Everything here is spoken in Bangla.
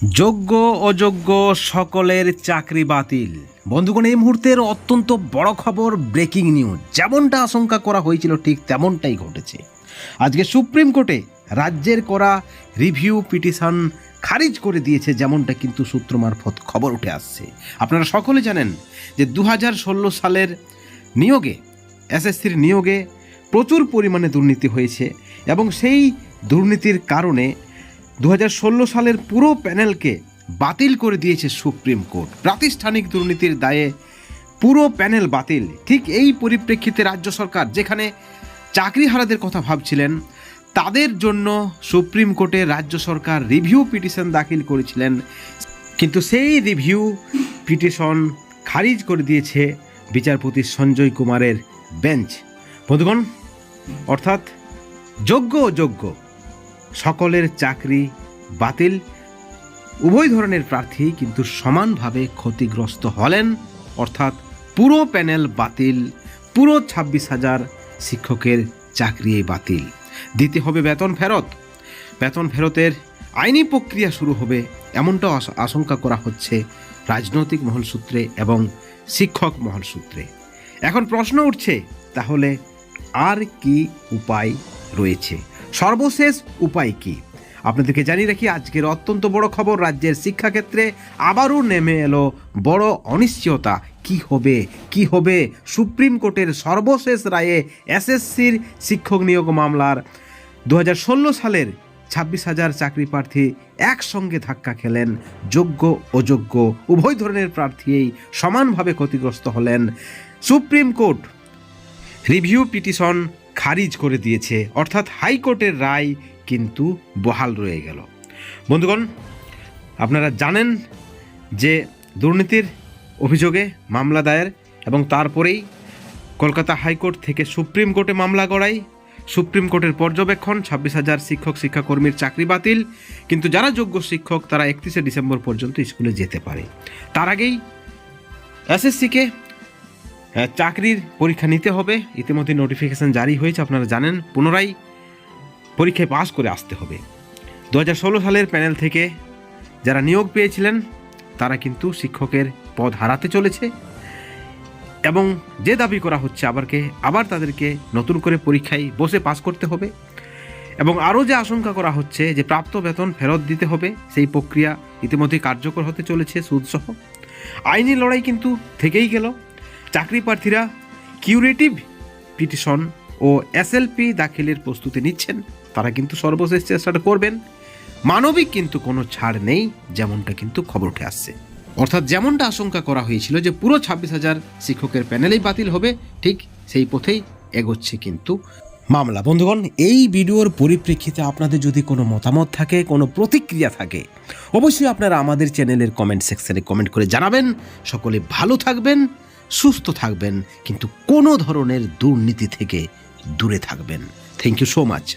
যোগ্য অযোগ্য সকলের চাকরি বাতিল। বন্ধুগণ, এই মুহূর্তের অত্যন্ত বড় খবর ব্রেকিং নিউজ যেমনটা আশঙ্কা করা হয়েছিল, ঠিক তেমনটাই ঘটেছে। আজকে সুপ্রিম কোর্টে রাজ্যের করা রিভিউ পিটিশন খারিজ করে দিয়েছে, যেমনটা কিন্তু সূত্র মারফত খবর উঠে আসছে। আপনারা সকলে জানেন যে দু হাজার ষোলো সালের নিয়োগে, এসএসসির নিয়োগে প্রচুর পরিমাণে দুর্নীতি হয়েছে এবং সেই দুর্নীতির কারণে দু হাজার ষোলো সালের পুরো প্যানেলকে বাতিল করে দিয়েছে সুপ্রিম কোর্ট। প্রাতিষ্ঠানিক দুর্নীতির দায়ে পুরো প্যানেল বাতিল। ঠিক এই পরিপ্রেক্ষিতে রাজ্য সরকার যেখানে চাকরিহারাদের কথা ভাবছিলেন, তাদের জন্য সুপ্রিম কোর্টে রাজ্য সরকার রিভিউ পিটিশন দাখিল করেছিলেন। কিন্তু সেই রিভিউ পিটিশন খারিজ করে দিয়েছে বিচারপতি সঞ্জয় কুমারের বেঞ্চ। বন্ধুগণ, অর্থাৎ যোগ্য অযোগ্য সকলের চাকরি বাতিল। উভয় ধরনের প্রার্থী কিন্তু সমানভাবে ক্ষতিগ্রস্ত হলেন। অর্থাৎ পুরো প্যানেল বাতিল, পুরো ছাব্বিশ হাজার শিক্ষকের চাকরি বাতিল। দিতে হবে বেতন ফেরত। বেতন ফেরতের আইনি প্রক্রিয়া শুরু হবে এমনটাও আশ- আশঙ্কা করা হচ্ছে রাজনৈতিক মহল সূত্রে এবং শিক্ষক মহল সূত্রে। এখন প্রশ্ন উঠছে, তাহলে আর কি উপায় রয়েছে? সর্বশেষ উপায় কি? আপনাদেরকে জানিয়ে রাখি, আজকের অত্যন্ত বড় খবর, রাজ্যের শিক্ষাক্ষেত্রে আবারও নেমে এলো বড় অনিশ্চয়তা। কি হবে? কি হবে? সুপ্রিম কোর্টের সর্বশেষ রায়ে এসএসসির শিক্ষক নিয়োগ মামলার। দু হাজার ষোলো সালের ছাব্বিশ হাজার চাকরি প্রার্থী একসঙ্গে ধাক্কা খেলেন। যোগ্য, অযোগ্য, উভয় ধরনের প্রার্থীই সমানভাবে ক্ষতিগ্রস্ত হলেন। সুপ্রিম কোর্ট রিভিউ পিটিশন খারিজ করে দিয়েছে। অর্থাৎ হাইকোর্টের রায় কিন্তু বহাল রয়ে গেল। বন্ধুগণ, আপনারা জানেন যে দুর্নীতির অভিযোগে মামলা দায়ের এবং তারপরেই কলকাতা হাইকোর্ট থেকে সুপ্রিম কোর্টে মামলা গড়াই, সুপ্রিম কোর্টের পর্যবেক্ষণ, ছাব্বিশ হাজার শিক্ষক, শিক্ষাকর্মীর চাকরি বাতিল, কিন্তু যারা যোগ্য শিক্ষক, তারা একত্রিশে ডিসেম্বর পর্যন্ত স্কুলে যেতে পারে। তার আগেই এসএসসিকে চাকরির পরীক্ষা নিতে হবে। ইতিমধ্যে নোটিফিকেশন জারি হয়েছে, আপনারা জানেন। পুনরায় পরীক্ষায় পাস করে আসতে হবে। দু হাজার ষোলো সালের প্যানেল থেকে যারা নিয়োগ পেয়েছিলেন, তারা কিন্তু শিক্ষকের পদ হারাতে চলেছে। এবং যে দাবি করা হচ্ছে, আবারকে, আবার তাদেরকে নতুন করে পরীক্ষায় বসে পাস করতে হবে। এবং আরও যে আশঙ্কা করা হচ্ছে, যে প্রাপ্ত বেতন ফেরত দিতে হবে, সেই প্রক্রিয়া ইতিমধ্যে কার্যকর হতে চলেছে সুদসহ। আইনি লড়াই কিন্তু থেকেই গেল। চাকরি প্রার্থীরা কিউরেটিভ পিটিশন ও এসএলপি দাখিলের প্রস্তুতি নিচ্ছেন। তারা কিন্তু সর্বশেষ চেষ্টাটা করবেন। মানবিক কিন্তু কোনো ছাড় নেই, যেমনটা কিন্তু খবর উঠে আসছে। অর্থাৎ যেমনটা আশঙ্কা করা হয়েছিল যে পুরো ছাব্বিশ হাজার শিক্ষকের প্যানেলেই বাতিল হবে, ঠিক সেই পথেই এগোচ্ছে কিন্তু মামলা। বন্ধুগণ, এই ভিডিওর পরিপ্রেক্ষিতে আপনাদের যদি কোনো মতামত থাকে, কোনো প্রতিক্রিয়া থাকে, অবশ্যই আপনারা আমাদের চ্যানেলের কমেন্ট সেকশনে কমেন্ট করে জানাবেন। সকলে ভালো থাকবেন। সুস্থ থাকবেন কিন্তু কোনো ধরনের দুর্নীতি থেকে দূরে থাকবেন। Thank you so much